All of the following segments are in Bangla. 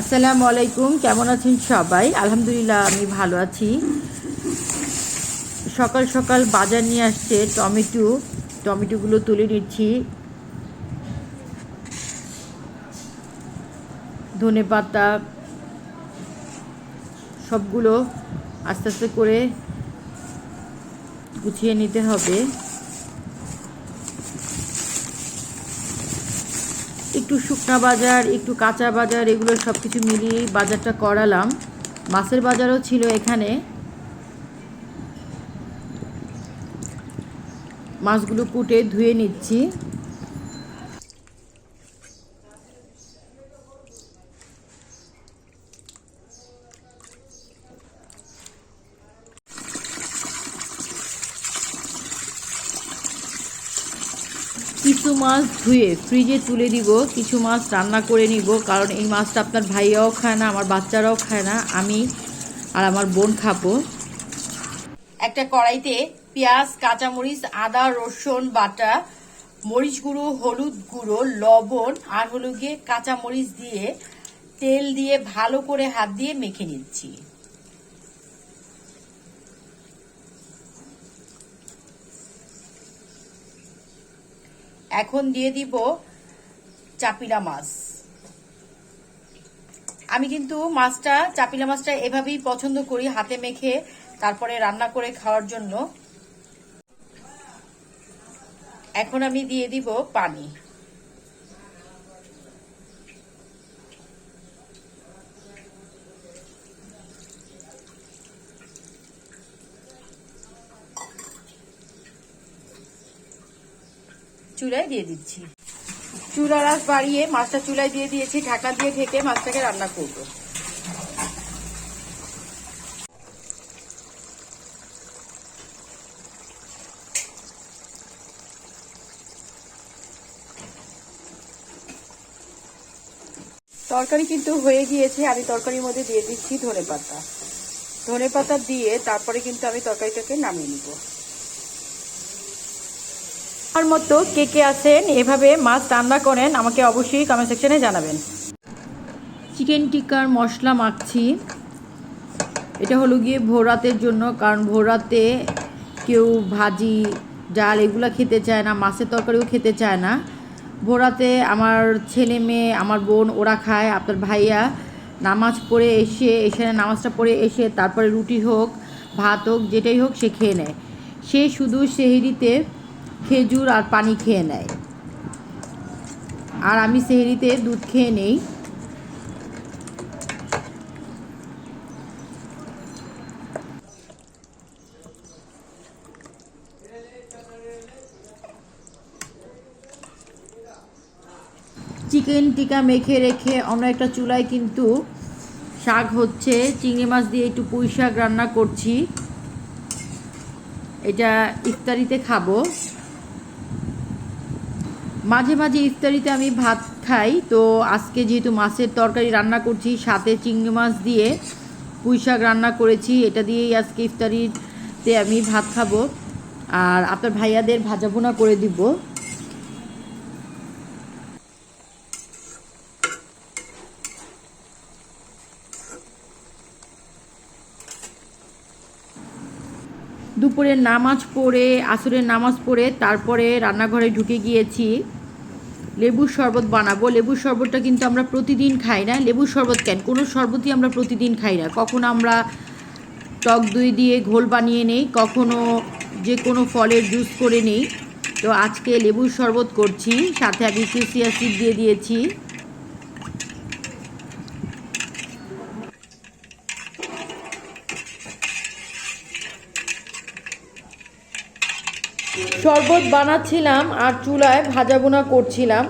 আসসালামু আলাইকুম, কেমন আছেন সবাই? আলহামদুলিল্লাহ, আমি ভালো আছি। সকাল সকাল বাজার নিয়ে আসছে টমেটো। টমেটোগুলো তুলে নিচ্ছি। ধনে পাতা, সবগুলো আস্তে আস্তে করে গুছিয়ে নিতে হবে। একটু শুকনা বাজার, একটু কাঁচা বাজার, এগুলো সব কিছু মিলিয়ে বাজারটা করালাম। মাছের বাজারও ছিল এখানে। মাছগুলো কুটে ধুয়ে নিচ্ছি। কিছু মাছ ধুয়ে ফ্রিজে তুলে দিব, কিছু মাছ রান্না করে নিব, কারণ এই মাছটা আপনার ভাইয়াও খায় না, আমার বাচ্চারাও খায় না, আমি আর আমার বোন খাব। একটা কড়াইতে পেঁয়াজ, কাঁচামরিচ, আদা, রসুন, বাটা, মরিচ গুঁড়ো, হলুদ গুঁড়ো, লবণ আর হলুদ গিয়ে কাঁচামরিচ দিয়ে তেল দিয়ে ভালো করে হাত দিয়ে মেখে নিচ্ছি। এখন দিয়ে দিব চাপিলা মাছ। আমি কিন্তু মাছটা, চাপিলা মাছটা এভাবেই পছন্দ করি হাতে মেখে, তারপরে রান্না করে খাওয়ার জন্য। এখন আমি দিয়ে দিব পানি। চুলায় দিয়ে দিচ্ছি। চুলার আঁচ বাড়িয়ে মাছটা চুলায় দিয়ে দিয়েছি, ঢাকা দিয়ে ঢেকে মাছটাকে রান্না করব। তরকারি কিন্তু হয়ে গিয়েছে, আমি তরকারির মধ্যে দিয়ে দিচ্ছি ধনে পাতা ধনে পাতা দিয়ে তারপরে কিন্তু আমি তরকারিটাকে নামিয়ে নিব। আমার মতো কে কে আছেন, এভাবে মাছ রান্না করেন, আমাকে অবশ্যই কমেন্ট সেকশনে জানাবেন। চিকেন টিক্কার মশলা মাখছি। এটা হলো গিয়ে ভোরাতের জন্য, কারণ ভোরাতে কেউ ভাজি, ডাল এগুলো খেতে চায় না, মাছের তরকারিও খেতে চায় না। ভোরাতে আমার ছেলে মেয়ে, আমার বোন, ওরা খায়, আপনার ভাইয়া। নামাজ পড়ে এসে এসে নামাজটা পড়ে এসে, তারপরে রুটি হোক, ভাত হোক, যেটাই হোক সে খেয়ে নেয়। সে শুধু সেহেরিতে খেজুর আর পানি খেয়ে নেয়। আর আমি সেহেরিতে দুধ খেয়ে নেই। চিকেন টিকা মেখে রেখে অন্য একটা চুলায় কিন্তু শাক হচ্ছে। চিংড়ি মাছ দিয়ে একটু পুঁই শাক রান্না করছি। এটা ইফতারিতে খাব। মাঝে মাঝে ইফতারিতে আমি ভাত খাই, তো আজকে যেহেতু মাছের তরকারি রান্না করছি, সাথে চিংড়ি মাছ দিয়ে পুঁই শাক রান্না করেছি, এটা দিয়েই আজকে ইফতারিতে আমি ভাত খাব। আর আপনার ভাইয়াদের ভাজা ভুনা করে দিব। দুপুরের নামাজ পড়ে, আসরের নামাজ পড়ে, তারপরে রান্নাঘরে ঢুকে গিয়েছি। লেবুর শরবত বানাবো। লেবুর শরবতটা কিন্তু আমরা প্রতিদিন খাই না। লেবুর শরবত কেন? কোনো শরবতই আমরা প্রতিদিন খাই না। কখনো আমরা টক দই দিয়ে ঘোল বানিয়ে নেই, কখনো যে কোনো ফলের জুস করে নেই। তো আজকে লেবুর শরবত করছি, সাথে আমি একটু সিয়াসিড দিয়ে দিয়েছি। শরবত বানাচ্ছিলাম আর চুলায় ভাজা বোনা করছিলাম।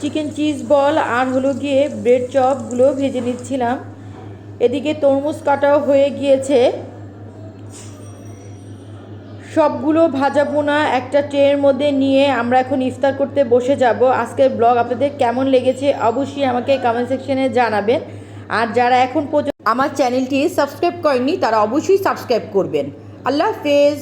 চিকেন চিজ বল আর হলো গিয়ে ব্রেড চপগুলো ভেজে নিচ্ছিলাম। এদিকে তরমুজ কাটাও হয়ে গিয়েছে। সবগুলো ভাজা পোনা একটা ট্রের মধ্যে নিয়ে আমরা এখন ইফতার করতে বসে যাব। আজকের ব্লগ আপনাদের কেমন লেগেছে অবশ্যই আমাকে কমেন্ট সেকশনে জানাবেন। আর যারা এখন পর্যন্ত আমার চ্যানেলটি সাবস্ক্রাইব করেননি, তারা অবশ্যই সাবস্ক্রাইব করবেন। আল্লাহ হাফেজ।